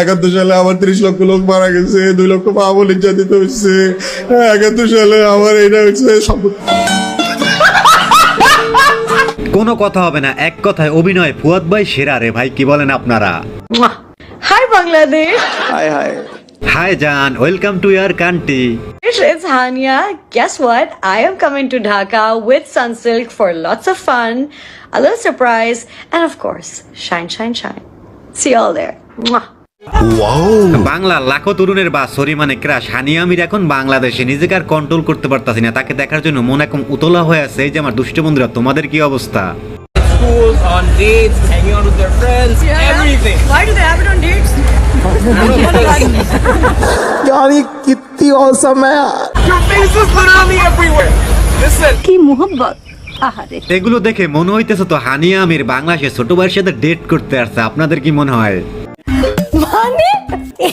একাত্তর সালে আমার ত্রিশ লক্ষ লোক মারা গেছে দুই লক্ষ মা নির্যাতিত হচ্ছে একাত্তর সালে আমার এটা হচ্ছে কোনো কথা হবে না এক কথায় অভিনয় ফুয়াদ ভাই সেরা রে ভাই কি বলেন আপনারা Hi Bangladesh, hi hi hi জান welcome to your country it's Hania. Guess what? I am coming to Dhaka with Sunsilk for lots of fun, a little surprise, and of course, shine, shine, shine. See you all there. Mwah. Bangla লাখো তরুণের বা sorry মানে crush Haniyeh আমির এখন বাংলাদেশে নিজেকে আর control করতে পারতাছি না তাকে দেখার জন্য মন এখন উতলা হয়ে আছে এই যে আমার দুষ্ট বন্ধুরা তোমাদের কি অবস্থা schools, on dates, hanging out with their friends, everything. Why do they have it on dates? यार ये कितनी औसम है Your face is literally everywhere. Listen, কি মোহব্বত আহারে এগুলো দেখে মনে হইতেছে তো হানিয়া আমির বাংলাদেশে ছোট ভাইয়ের সাথে ডেট করতে আসছে আপনাদের কি মনে হয় মানে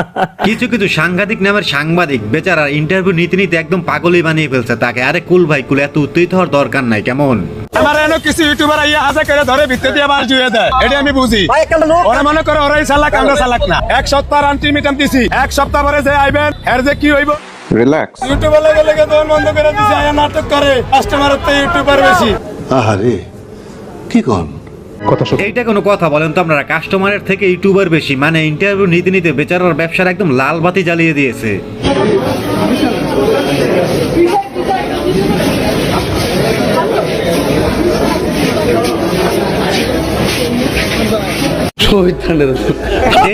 কিছু কিছু সাংঘাতিক নামের সাংবাদিক বেচারা ইন্টারভিউ নিতে নিতে একদম পাগলই বানিয়ে ফেলছে তাকে। আরে কুল ভাই কুল এত উত্তেজিত হওয়ার দরকার নাই কেমন? আমার এনে কিছু ইউটিউবার আইয়া হাজা করে ধরে ভিতরে দিয়ে মার জুয়ে দেয়। এটা আমি বুঝি। ওরা মনে করে ওরাই চালাক আমরা চালাক না। এক সপ্তাহ আলটিমেটাম দিছি। এক সপ্তাহ পরে যে আইবেন এর যে কি হইব? রিল্যাক্স ইউটিউবে লেগে লেগে দোকান বন্ধ করে দিছে আইয়া নাটক করে। কাস্টমারের তো ইউটিউবার বেশি। আহারে কি কন? এইটা কোনো কথা বলেন তো আপনারা। কাস্টমারের থেকে ইউটিউবার বেশি। মানে ইন্টারভিউ নিতে নিতে বেচারার ব্যবসার একদম লাল বাতি জ্বালিয়ে দিয়েছে।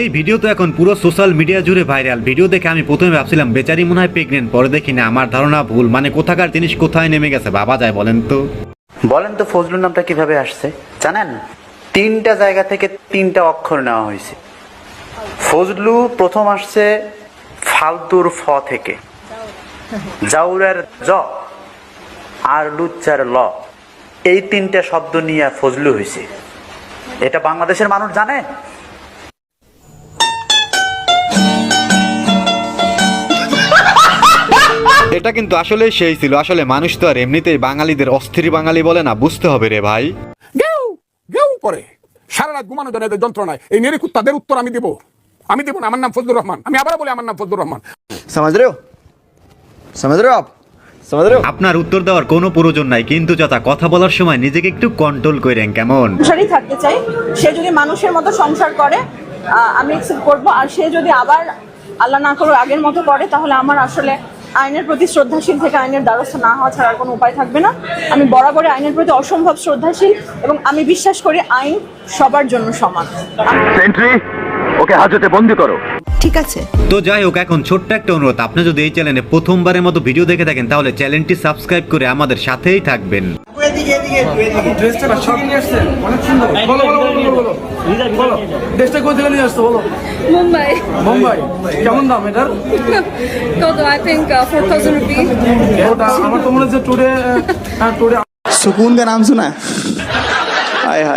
এই ভিডিও তো এখন পুরো সোশ্যাল মিডিয়া জুড়ে ভাইরাল ভিডিও দেখে আমি প্রথমে ভাবছিলাম বেচারি মনে হয় প্রেগনেন্ট পরে দেখি না আমার ধারণা ভুল। মানে কোথাকার জিনিস কোথায় নেমে গেছে বাবা যায় বলেন তো। বলেন তো ফজলুর নামটা কীভাবে আসছে? জানেন? তিনটা জায়গা থেকে তিনটা অক্ষর নেওয়া হয়েছে। ফজলু প্রথম আসছে ফালতুর ফ থেকে। জাউরের জ আর লুচ্চার ল। এই তিনটা শব্দ নিয়ে ফজলু হয়েছে। এটা বাংলাদেশের মানুষ জানে? এটা কিন্তু আসলে সেই ছিল। আসলে মানুষ তো আর এমনিতেই বাঙালিদের অস্থির বাঙালি বলে না। বুঝতে হবে রে ভাই। পরে সারা রাত ঘুমানো যায় এদের যন্ত্রণায়। এই নেরি কুত্তাদের উত্তর আমি দেবো। আমি দেবো না আমার নাম ফজলুর রহমান। আমি আবার বলি আমার নাম ফজলুর রহমান। সমাজ রেও আপ। আপনার উত্তর দেওয়ার কোনো প্রয়োজন নাই কিন্তু যথা কথা বলার সময় নিজেকে একটু কন্ট্রোল করেন কেমন? সংসারই থাকতে চাই। সে যদি মানুষের মতো সংসার করে আমি অ্যাকসেপ্ট করব। আর সে যদি আবার আল্লাহ না করুক আগের মতো করে তাহলে আমার আসলে আইনের প্রতি শ্রদ্ধাশীল থেকে আইনের দ্বারস্থ না হওয়া ছাড়ার কোনো উপায় থাকবে না। আমি বরাবরই আইনের প্রতি অসম্ভব শ্রদ্ধাশীল এবং আমি বিশ্বাস করি আইন সবার জন্য সমান। ঠিক আছে তো যাই হোক এখন ছোট্ট একটা অনুরোধ আপনি যদি এই চ্যানেলে প্রথমবারের মতো ভিডিও দেখে থাকেন তাহলে চ্যানেলটি সাবস্ক্রাইব করে আমাদের সাথেই থাকবেন দেশটা কোথা থেকে নিয়ে আসতো বলো মুম্বাই মুম্বাই কেমন দাম এটার কত I think four thousand rupee ওটা আমার তো মনে হচ্ছে টুডে টুডে सुकून का नाम सुना है हाय हाय